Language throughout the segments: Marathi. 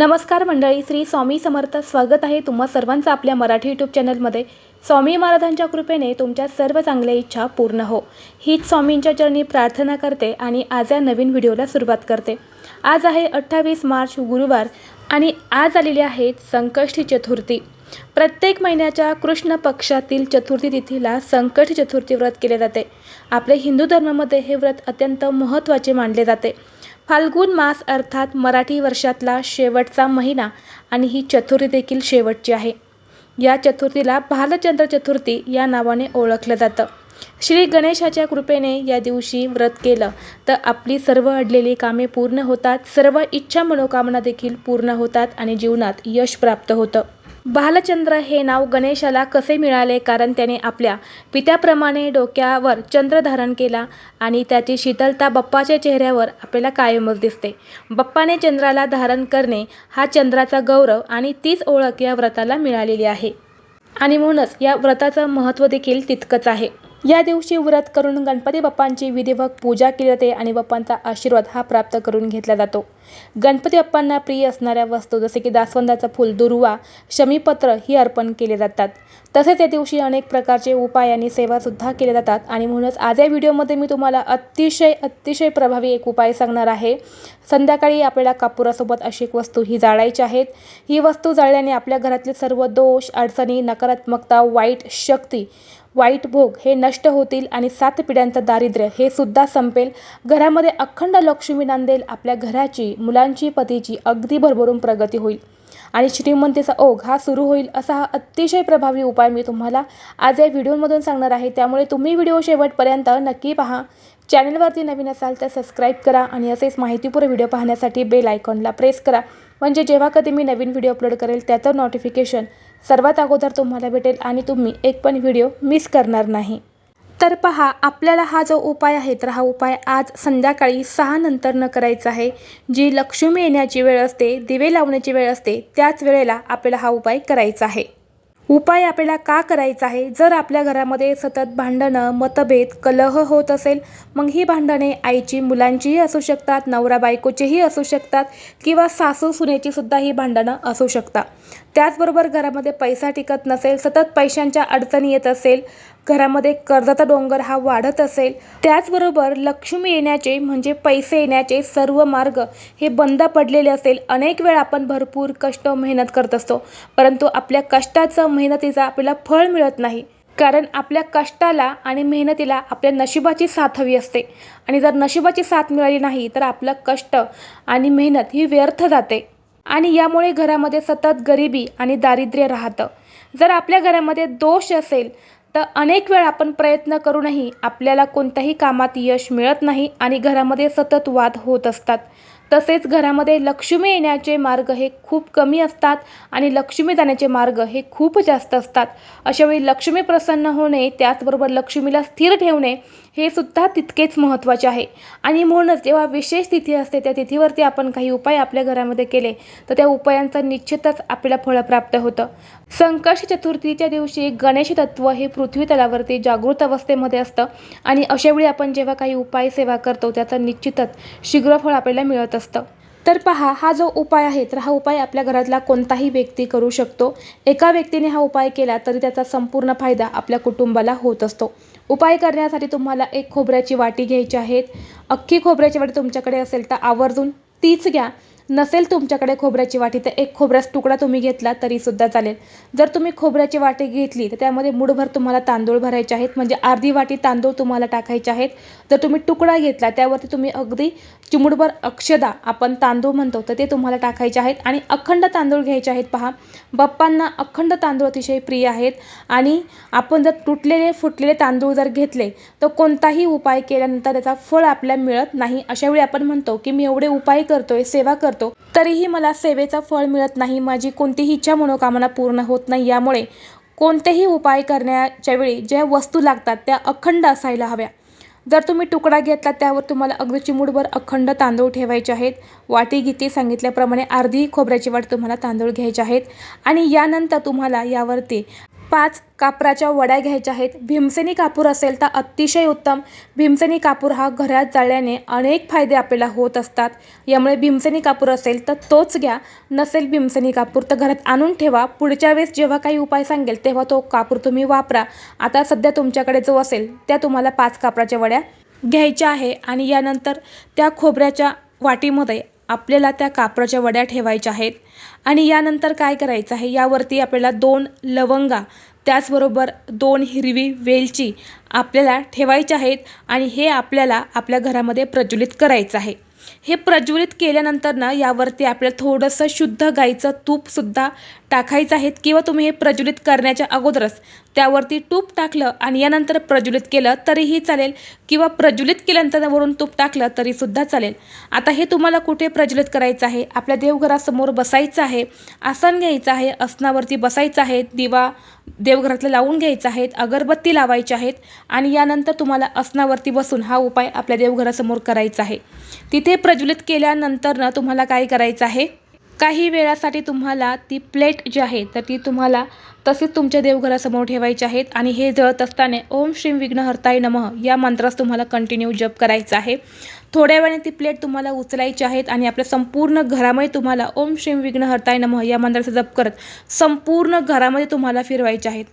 नमस्कार मंडळी श्री स्वामी समर्थ स्वागत आहे तुम्हा सर्वांचं आपल्या मराठी यूट्यूब चॅनलमध्ये. स्वामी महाराजांच्या कृपेने तुमच्या सर्व चांगल्या इच्छा पूर्ण हो. हीच स्वामींच्या चरणी प्रार्थना करते आणि आज या नवीन व्हिडिओला सुरुवात करते. आज आहे अठ्ठावीस मार्च गुरुवार आणि आज आलेली आहे संकष्टी चतुर्थी. प्रत्येक महिन्याच्या कृष्ण पक्षातील चतुर्थी तिथीला संकष्टी चतुर्थी व्रत केले जाते. आपल्या हिंदू धर्मामध्ये हे व्रत अत्यंत महत्त्वाचे मानले जाते. फाल्गुन मास अर्थात मराठी वर्षातला शेवटचा महिना आणि ही चतुर्थी देखील शेवटची आहे. या चतुर्थीला भालचंद्र चतुर्थी या नावाने ओळखलं जातं. श्री गणेशाच्या कृपेने या दिवशी व्रत केलं तर आपली सर्व अडलेली कामे पूर्ण होतात सर्व इच्छा मनोकामना देखील पूर्ण होतात आणि जीवनात यश प्राप्त होतं. बालचंद्र हे नाव गणेशाला कसे मिळाले? कारण त्याने आपल्या पित्याप्रमाणे डोक्यावर चंद्र धारण केला आणि त्याची शीतलता बप्पाच्या चेहऱ्यावर आपल्याला कायमच दिसते. बप्पाने चंद्राला धारण करणे हा चंद्राचा गौरव आणि तीच ओळख या व्रताला मिळालेली आहे. आणि म्हणूनच या व्रताचं महत्त्व देखील तितकंच आहे. या दिवशी व्रत करून गणपती बाप्पांची विधिवत पूजा केली जाते आणि बाप्पांचा आशीर्वाद हा प्राप्त करून घेतला जातो. गणपती बाप्पांना प्रिय असणाऱ्या वस्तू जसे की दासवंदाचं फूल दुर्वा शमीपत्र ही अर्पण केले जातात. तसेच या दिवशी अनेक प्रकारचे उपाय आणि सेवासुद्धा केल्या जातात. आणि म्हणूनच आज या व्हिडिओमध्ये मी तुम्हाला अतिशय अतिशय प्रभावी एक उपाय सांगणार आहे. संध्याकाळी आपल्याला कापुरासोबत अशी एक वस्तू ही जाळायची आहेत ही वस्तू जाळल्याने आपल्या घरातले सर्व दोष अडचणी नकारात्मकता वाईट शक्ती वाईट भोग हे नष्ट होतील आणि सात पिढ्यांचं दारिद्र्य हे सुद्धा संपेल. घरामध्ये अखंड लक्ष्मी नांदेल आपल्या घराची मुलांची पतीची अगदी भरभरून प्रगती होईल. आणि श्रीमंतीचा ओघ हा सुरू होईल असा हा अतिशय प्रभावी उपाय मी तुम्हाला आज या व्हिडिओमधून सांगणार आहे. त्यामुळे तुम्ही व्हिडिओ शेवटपर्यंत नक्की पहा. चॅनलवरती नवीन असाल तर सबस्क्राईब करा आणि असेच माहितीपूर्ण व्हिडिओ पाहण्यासाठी बेल आयकॉनला प्रेस करा. म्हणजे जेव्हा कधी मी नवीन व्हिडिओ अपलोड करेल त्याचं नोटिफिकेशन सर्वात अगोदर तुम्हाला भेटेल आणि तुम्ही एक पण व्हिडिओ मिस करणार नाही. तर पहा आपल्याला हा जो उपाय आहे तर हा उपाय आज संध्याकाळी सहा नंतर न करायचा आहे. जी लक्ष्मी येण्याची वेळ असते दिवे लावण्याची वेळ असते त्याच वेळेला आपल्याला हा उपाय करायचा आहे. उपाय आपल्याला का करायचा आहे? जर आपल्या घरामध्ये सतत भांडणं मतभेद कलह होत असेल मग ही भांडणे आईची मुलांचीही असू शकतात नवरा बायकोचीही असू शकतात किंवा सासू सुनेची सुद्धा ही भांडणं असू शकतात. त्याचबरोबर घरामध्ये पैसा टिकत नसेल सतत पैशांच्या अडचणी येत असेल घरामध्ये कर्जाचा डोंगर हा वाढत असेल त्याचबरोबर लक्ष्मी येण्याचे म्हणजे पैसे येण्याचे सर्व मार्ग हे बंद पडलेले असेल. अनेक वेळा आपण भरपूर कष्ट मेहनत करत असतो परंतु आपल्या कष्टाचं मेहनतीचा आपल्याला फळ मिळत नाही. कारण आपल्या कष्टाला आणि मेहनतीला आपल्या नशिबाची साथ हवी असते. आणि जर नशिबाची साथ मिळाली नाही तर आपलं कष्ट आणि मेहनत ही व्यर्थ जाते. आणि यामुळे घरामध्ये सतत गरिबी आणि दारिद्र्य राहतं. जर आपल्या घरामध्ये दोष असेल तर अनेक वेळ आपण प्रयत्न करूनही आपल्याला कोणत्याही कामात यश मिळत नाही आणि घरामध्ये सतत वाद होत असतात. तसेच घरामध्ये लक्ष्मी येण्याचे मार्ग हे खूप कमी असतात आणि लक्ष्मी जाण्याचे मार्ग हे खूप जास्त असतात. अशावेळी लक्ष्मी प्रसन्न होणे त्याचबरोबर लक्ष्मीला स्थिर ठेवणे हे सुद्धा तितकेच महत्त्वाचे आहे. आणि म्हणूनच जेव्हा विशेष तिथी असते त्या तिथीवरती आपण काही उपाय आपल्या घरामध्ये केले तर त्या उपायांचं निश्चितच आपल्याला फळ प्राप्त होतं. संकष्ट चतुर्थीच्या दिवशी गणेश तत्व हे पृथ्वी तलावरती जागृत अवस्थेमध्ये असतं आणि अशावेळी आपण जेव्हा काही उपाय सेवा करतो त्याचं निश्चितच शीघ्र फळ आपल्याला मिळत असतं. तर पहा हा जो उपाय आहे तर हा उपाय आपल्या घरातला कोणताही व्यक्ती करू शकतो. एका व्यक्तीने हा उपाय केला तरी त्याचा संपूर्ण फायदा आपल्या कुटुंबाला होत असतो. उपाय करण्यासाठी तुम्हाला एक खोबऱ्याची वाटी घ्यायची आहेत अख्खी खोबऱ्याची वाटी तुमच्याकडे असेल तर आवर्जून तीच घ्या. नसेल तुमच्याकडे खोबऱ्याची वाटी तर एक खोबऱ्याचा तुकडा तुम्ही घेतला तरीसुद्धा चालेल. जर तुम्ही खोबऱ्याची वाटी घेतली तर त्यामध्ये मुठभर तुम्हाला तांदूळ भरायचे आहेत म्हणजे अर्धी वाटी तांदूळ तुम्हाला टाकायचे आहेत. जर तुम्ही तुकडा घेतला त्यावरती तुम्ही अगदी चिमुडभर अक्षदा आपण तांदूळ म्हणतो तर ते तुम्हाला टाकायचे आहेत. आणि अखंड तांदूळ घ्यायचे आहेत पहा. बाप्पांना अखंड तांदूळ अतिशय प्रिय आहेत. आणि आपण जर तुटलेले फुटलेले तांदूळ जर घेतले तर कोणताही उपाय केल्यानंतर त्याचा फळ आपल्याला मिळत नाही. अशावेळी आपण म्हणतो की मी एवढे उपाय करतोय सेवा करतो तरीही मला सेवेचं फळ मिळत नाही. माझी कोणतीही इच्छा मनोकामना पूर्ण होत नाही. यामुळे कोणतेही उपाय करण्याच्या वेळी ज्या वस्तू लागतात त्या अखंड असायला हव्या. जर तुम्ही तुकडा घेतला त्यावर तुम्हाला अगदी चिमूडभर अखंड तांदूळ ठेवायचे आहेत. वाटी गीती सांगितल्याप्रमाणे अर्धी खोबऱ्याची वाट तुम्हाला तांदूळ घ्यायचे आहेत. आणि यानंतर तुम्हाला यावरती पाच कापराच्या वड्या घ्यायच्या आहेत. भीमसेनी कापूर असेल तर अतिशय उत्तम. भीमसेनी कापूर हा घरात जाळल्याने अनेक फायदे आपल्याला होत असतात. यामुळे भीमसेनी कापूर असेल तर तोच घ्या. नसेल भीमसेनी कापूर तर घरात आणून ठेवा. पुढच्या वेळेस जेव्हा काही उपाय सांगेल तेव्हा तो कापूर तुम्ही वापरा. आता सध्या तुमच्याकडे जो असेल त्या तुम्हाला पाच कापराच्या वड्या घ्यायच्या आहे आणि यानंतर त्या खोबऱ्याच्या वाटीमध्ये आपल्याला त्या कापराच्या वड्या ठेवायच्या आहेत. आणि यानंतर काय करायचं आहे? यावरती आपल्याला दोन लवंगा त्याचबरोबर दोन हिरवी वेलची आपल्याला ठेवायच्या आहेत आणि हे आपल्याला आपल्या घरामध्ये प्रज्वलित करायचं आहे. हे प्रज्वलित केल्यानंतर ना यावरती आपल्याला थोडंसं शुद्ध गाईचं तूपसुद्धा टाकायचं आहे किंवा तुम्ही हे प्रज्वलित करण्याच्या अगोदरच त्यावरती तूप टाकलं आणि यानंतर प्रज्वलित केलं तरीही चालेल. किंवा प्रज्वलित केल्यानंतर वरून तूप टाकलं तरीसुद्धा चालेल. आता हे तुम्हाला कुठे प्रज्वलित करायचं आहे? आपल्या देवघरासमोर बसायचं आहे आसन घ्यायचं आहे आसनावरती बसायचं आहे दिवा देवघरातलं लावून घ्यायचं आहेत अगरबत्ती लावायची आहेत आणि यानंतर तुम्हाला आसनावरती बसून हा उपाय आपल्या देवघरासमोर करायचा आहे. तिथे प्रज्वलित केल्यानंतर ना तुम्हाला काय करायचं आहे? काही वेळासाठी तुम्हाला ती प्लेट जी आहे तर ती तुम्हाला तसेच तुमच्या देवघरासमोर ठेवायची आहेत. आणि हे जळत असताना ओम श्रीम विघ्नहर्ताय नमः या मंत्रास तुम्हाला कंटिन्यू जप करायचा आहे. थोड्या वेळाने ती प्लेट तुम्हाला उचलायची आहेत आणि आपल्या संपूर्ण घरामध्ये तुम्हाला ओम श्रीम विघ्नहर्ताय नमः या मंत्राचा जप करत संपूर्ण घरामध्ये तुम्हाला फिरवायचे आहेत.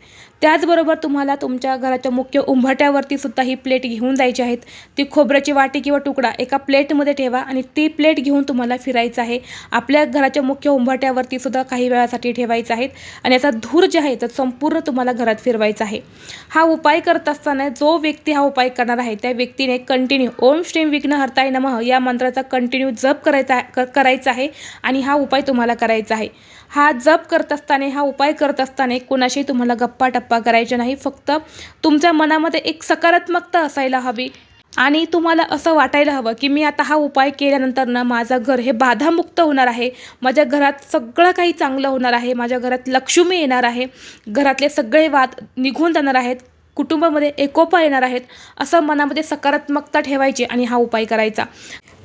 त्याचबरोबर तुम्हाला तुमच्या घराच्या मुख्य उंबरट्यावरती सुद्धा ही प्लेट घेऊन जायची आहेत. ती खोबऱ्याची वाटी किंवा तुकडा एका प्लेटमध्ये ठेवा आणि ती प्लेट घेऊन तुम्हाला फिरायचं आहे. आपल्या घराच्या मुख्य उंबरट्यावरती सुद्धा काही वेळासाठी ठेवायचं आहेत आणि याचा धूर जे आहे तर संपूर्ण तुम्हाला घरात फिरवायचा आहे. हा उपाय करत असताना जो व्यक्ती हा उपाय करणार आहे त्या व्यक्तीने कंटिन्यू ओम श्रीम विघ्न हरताय नमः या मंत्राचा कंटिन्यू जप करायचा क- करायचा आहे आणि हा उपाय तुम्हाला करायचा आहे. हा जप करत असताना हा उपाय करत असताना कुणाशी तुम्हाला गप्पा टप्पा करायच्या नाही फक्त तुमच्या मनामध्ये एक सकारात्मकता असायला हवी. आणि तुम्हाला असं वाटायला हवं की मी आता हा उपाय केल्यानंतर ना माझं घर हे बाधामुक्त होणार आहे. माझ्या घरात सगळं काही चांगलं होणार आहे. माझ्या घरात लक्ष्मी येणार आहे. घरातले सगळे वाद निघून जाणार आहेत. कुटुंबामध्ये एकोपा येणार आहेत. असं मनामध्ये सकारात्मकता ठेवायची आणि हा उपाय करायचा.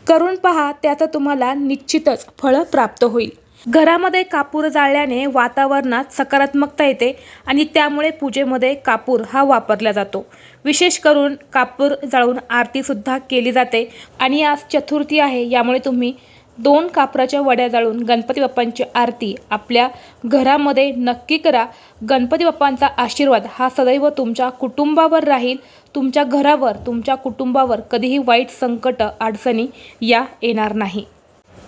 करून पहा त्याचं तुम्हाला निश्चितच फळं प्राप्त होईल. घरामध्ये कापूर जाळल्याने वातावरणात सकारात्मकता येते आणि त्यामुळे पूजेमध्ये कापूर हा वापरला जातो. विशेष करून कापूर जाळून आरतीसुद्धा केली जाते. आणि आज चतुर्थी आहे यामुळे तुम्ही दोन कापराच्या वड्या जाळून गणपती बाप्पांची आरती आपल्या घरामध्ये नक्की करा. गणपती बाप्पांचा आशीर्वाद हा सदैव तुमच्या कुटुंबावर राहील. तुमच्या घरावर तुमच्या कुटुंबावर कधीही वाईट संकट अडचणी या येणार नाही.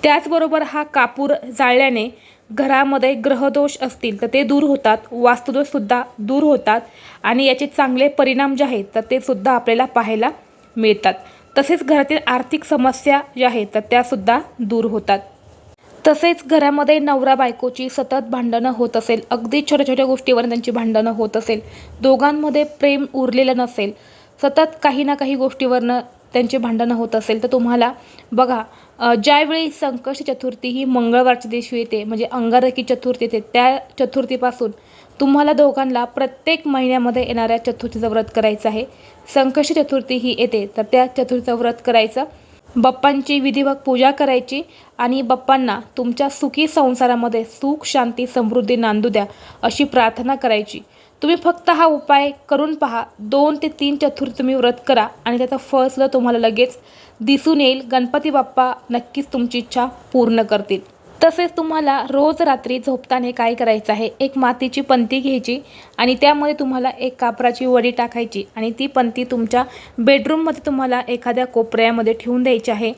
त्याचबरोबर हा कापूर जाळल्याने घरामध्ये ग्रहदोष असतील तर ते दूर होतात वास्तुदोषसुद्धा दूर होतात आणि याचे चांगले परिणाम जे आहेत तर ते सुद्धा आपल्याला पाहायला मिळतात. तसेच घरातील आर्थिक समस्या ज्या आहेत तर त्यासुद्धा दूर होतात. तसेच घरामध्ये नवरा बायकोची सतत भांडणं होत असेल अगदी छोट्या छोट्या गोष्टीवर त्यांची भांडणं होत असेल दोघांमध्ये प्रेम उरलेलं नसेल सतत काही ना काही गोष्टीवरनं त्यांची भांडणं होत असेल तर तुम्हाला बघा ज्यावेळी संकष्ट चतुर्थी ही मंगळवारच्या दिवशी येते म्हणजे अंगारकी चतुर्थी येते त्या चतुर्थीपासून तुम्हाला दोघांना प्रत्येक महिन्यामध्ये येणाऱ्या चतुर्थीचं व्रत करायचं आहे. संकष्ट चतुर्थी ही येते तर त्या चतुर्थीचं व्रत करायचं. बाप्पांची विधिवत पूजा करायची आणि बाप्पांना तुमच्या सुखी संसारामध्ये सुख शांती समृद्धी नांदू द्या अशी प्रार्थना करायची. तुम्ही फक्त हा उपाय करून पहा. दोन ते तीन चतुर्थी तुम्ही व्रत करा आणि त्याचा फळ सुद्धा तुम्हाला लगेच दिसून येईल. गणपती बाप्पा नक्कीच तुमची इच्छा पूर्ण करतील. तसेच तुम्हाला रोज रात्री झोपताना काय करायचं आहे? एक मातीची पंती घ्यायची आणि त्यामध्ये तुम्हाला एक कापराची वडी टाकायची आणि ती पंती तुमच्या बेडरूममध्ये तुम्हाला एखाद्या कोपऱ्यामध्ये ठेवून द्यायची आहे.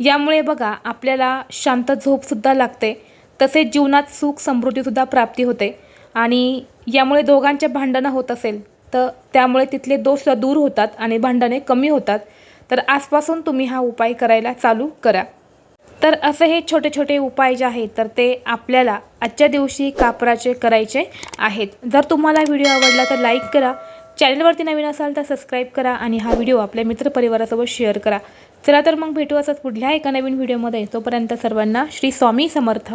यामुळे बघा आपल्याला शांत झोपसुद्धा लागते. तसेच जीवनात सुख समृद्धीसुद्धा प्राप्ती होते. आणि यामुळे दोघांच्या भांडणं होत असेल तर त्यामुळे तिथले दोष दूर होतात आणि भांडणे कमी होतात. तर आजपासून तुम्ही हा उपाय करायला चालू करा. तर असे हे छोटे छोटे उपाय जे आहेत तर ते आपल्याला आजच्या दिवशी कापराचे करायचे आहेत. जर तुम्हाला व्हिडिओ आवडला तर लाईक करा. चॅनलवरती नवीन असाल तर सबस्क्राईब करा आणि हा व्हिडिओ आपल्या मित्रपरिवारासोबत शेअर करा. चला तर मग भेटू असंच पुढल्या एका नवीन व्हिडिओमध्ये. तोपर्यंत सर्वांना श्री स्वामी समर्थ.